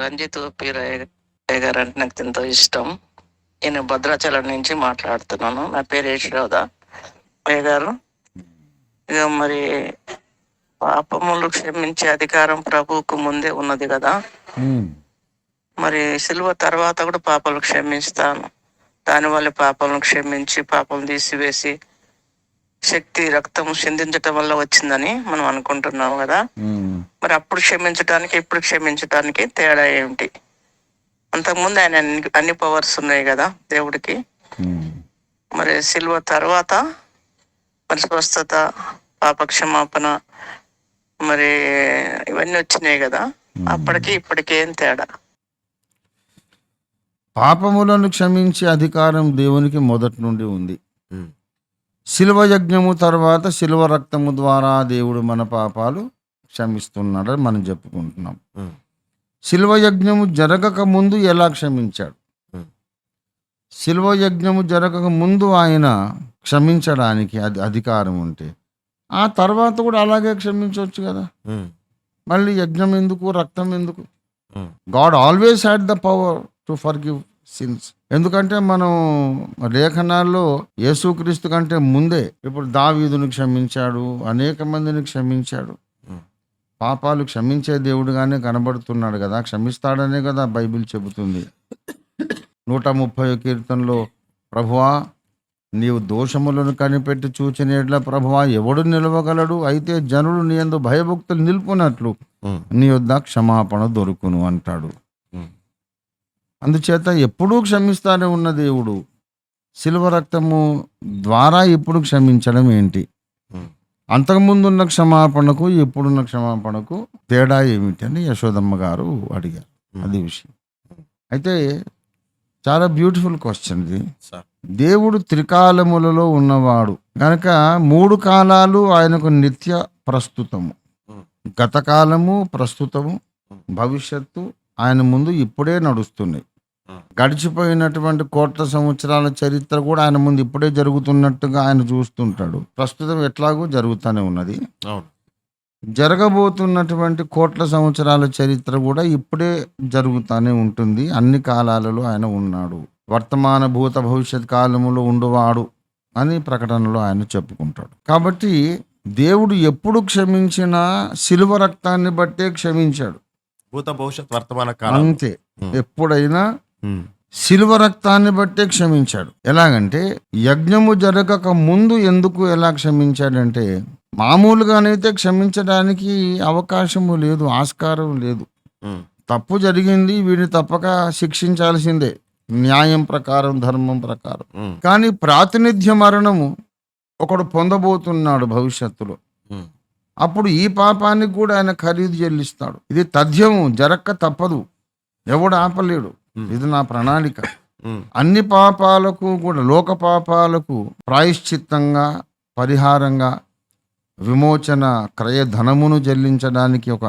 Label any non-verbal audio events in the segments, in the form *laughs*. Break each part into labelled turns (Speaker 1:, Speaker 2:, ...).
Speaker 1: రంజిత్ పీరయ్య గారు అంటే నాకు ఎంతో ఇష్టం. నేను భద్రాచలం నుంచి మాట్లాడుతున్నాను. నా పేరు యశ్వద అయ్య గారు ఇక మరి పాపములు క్షమించే అధికారం ప్రభువుకు ముందే ఉన్నది కదా. మరి సిలువ తర్వాత కూడా పాపాలు క్షమిస్తాను. దానివల్ల పాపాలను క్షమించి పాపం తీసివేసి శక్తి రక్తం చిందించటం వల్ల వచ్చిందని మనం అనుకుంటున్నాం కదా. మరి అప్పుడు క్షమించటానికి ఇప్పుడు క్షమించటానికి తేడా ఏమిటి? అంతకుముందు ఆయన అన్ని- పవర్స్ ఉన్నాయి కదా దేవుడికి. మరి సిల్వ తర్వాత మరి స్వస్థత పాప క్షమాపణ మరి ఇవన్నీ వచ్చినాయి కదా. అప్పటికి ఇప్పటికి ఏం తేడా?
Speaker 2: పాపములను క్షమించే అధికారం దేవునికి మొదటి నుండి ఉంది. శిల్వ యజ్ఞము తర్వాత శిల్వ రక్తము ద్వారా దేవుడు మన పాపాలు క్షమిస్తున్నాడని మనం చెప్పుకుంటున్నాం. శిల్వ యజ్ఞము జరగక ముందు ఎలా క్షమించాడు. శిల్వ యజ్ఞము జరగక ముందు ఆయన క్షమించడానికి అది అధికారం ఉంటే ఆ తర్వాత కూడా అలాగే క్షమించవచ్చు కదా. మళ్ళీ యజ్ఞం ఎందుకు రక్తం ఎందుకు? God always had the power to forgive sins ఎందుకంటే మనం లేఖనాల్లో యేసుక్రీస్తు కంటే ముందే ఇప్పుడు దావీదును క్షమించాడు అనేక మందిని క్షమించాడు.
Speaker 3: Hmm.
Speaker 2: పాపాలు క్షమించే దేవుడుగానే కనబడుతున్నాడు కదా క్షమిస్తాడనే కదా బైబిల్ చెబుతుంది. నూట ముప్పై కీర్తనలో ప్రభువా నీవు దోషములను కనిపెట్టి చూచినట్ల ప్రభువా ఎవడు నిలవగలడు? అయితే జనులు నీ యందు భయభక్తులు నిలుపునట్లు నీ యొద్ద క్షమాపణ దొరుకును అంటాడు. అందుచేత ఎప్పుడూ క్షమిస్తానే ఉన్న దేవుడు. శిల్వ రక్తము ద్వారా ఇప్పుడు క్షమించడం ఏంటి? అంతకుముందు ఉన్న క్షమాపణకు ఇప్పుడున్న క్షమాపణకు తేడా ఏమిటి అని యశోదమ్మ గారు అడిగారు. అది విషయం. అయితే చాలా బ్యూటిఫుల్ క్వశ్చన్ ఇది. దేవుడు త్రికాలములలో ఉన్నవాడు. కనుక మూడు కాలాలు ఆయనకు నిత్య ప్రస్తుతము. గతకాలము ప్రస్తుతము భవిష్యత్తు ఆయన ముందు ఇప్పుడే నడుస్తున్నాయి. గడిచిపోయినటువంటి కోట్ల సంవత్సరాల చరిత్ర కూడా ఆయన ముందు ఇప్పుడే జరుగుతున్నట్టుగా ఆయన చూస్తుంటాడు. ప్రస్తుతం ఎట్లాగో జరుగుతూనే ఉన్నది. జరగబోతున్నటువంటి కోట్ల సంవత్సరాల చరిత్ర కూడా ఇప్పుడే జరుగుతూనే ఉంటుంది. అన్ని కాలాలలో ఆయన ఉన్నాడు. వర్తమాన భూత భవిష్యత్ కాలములో ఉండువాడు అని ప్రకటనలో ఆయన చెప్పుకుంటాడు. కాబట్టి దేవుడు ఎప్పుడు క్షమించినా శిలువ రక్తాన్ని బట్టే క్షమించాడు.
Speaker 3: భూత భవిష్యత్ వర్తమాన కాలం.
Speaker 2: అంతే. ఎప్పుడైనా. శిలువ రక్తాన్ని బట్టే క్షమించాడు ఎలాగంటే యజ్ఞము జరగక ముందు ఎందుకు ఎలా క్షమించాడంటే మామూలుగానైతే క్షమించడానికి అవకాశము లేదు ఆస్కారం లేదు
Speaker 3: ఉమ్.
Speaker 2: తప్పు జరిగింది వీడిని తప్పక శిక్షించాల్సిందే న్యాయం ప్రకారం ధర్మం ప్రకారం
Speaker 3: ఉమ్.
Speaker 2: కానీ ప్రాతినిధ్య మరణము ఒకడు పొందబోతున్నాడు భవిష్యత్తులో. అప్పుడు ఈ పాపానికి కూడా ఆయన ఖరీదు చెల్లిస్తాడు ఇది తథ్యము జరక్క తప్పదు ఎవడు ఆపలేడు
Speaker 3: Hmm.
Speaker 2: ఇది నా ప్రణాళిక. అన్ని పాపాలకు కూడా లోక పాపాలకు ప్రాయశ్చిత్తంగా పరిహారంగా విమోచన క్రయ ధనమును చెల్లించడానికి ఒక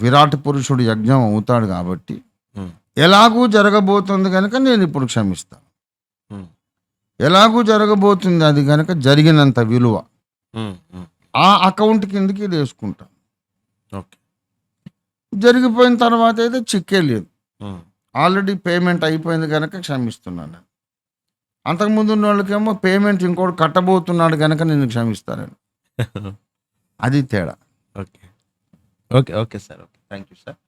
Speaker 2: విరాట్ పురుషుడు యజ్ఞం అవుతాడు కాబట్టి. ఎలాగూ జరగబోతుంది కనుక నేను ఇప్పుడు క్షమిస్తాను. ఎలాగూ జరగబోతుంది అది కనుక జరిగినంత విలువ. ఆ అకౌంట్ కిందకి వేసుకుంటాను
Speaker 3: ఓకే
Speaker 2: జరిగిపోయిన తర్వాత అయితే చిక్కే లేదు. ఆల్రెడీ పేమెంట్ అయిపోయింది కనుక క్షమిస్తున్నాను. నేను. అంతకుముందు ఉన్న వాళ్ళకేమో పేమెంట్ ఇంకోటి కట్టబోతున్నాడు కనుక నేను క్షమిస్తానని *laughs* అది తేడా.
Speaker 3: Okay. Okay okay sir. Okay. Thank you sir.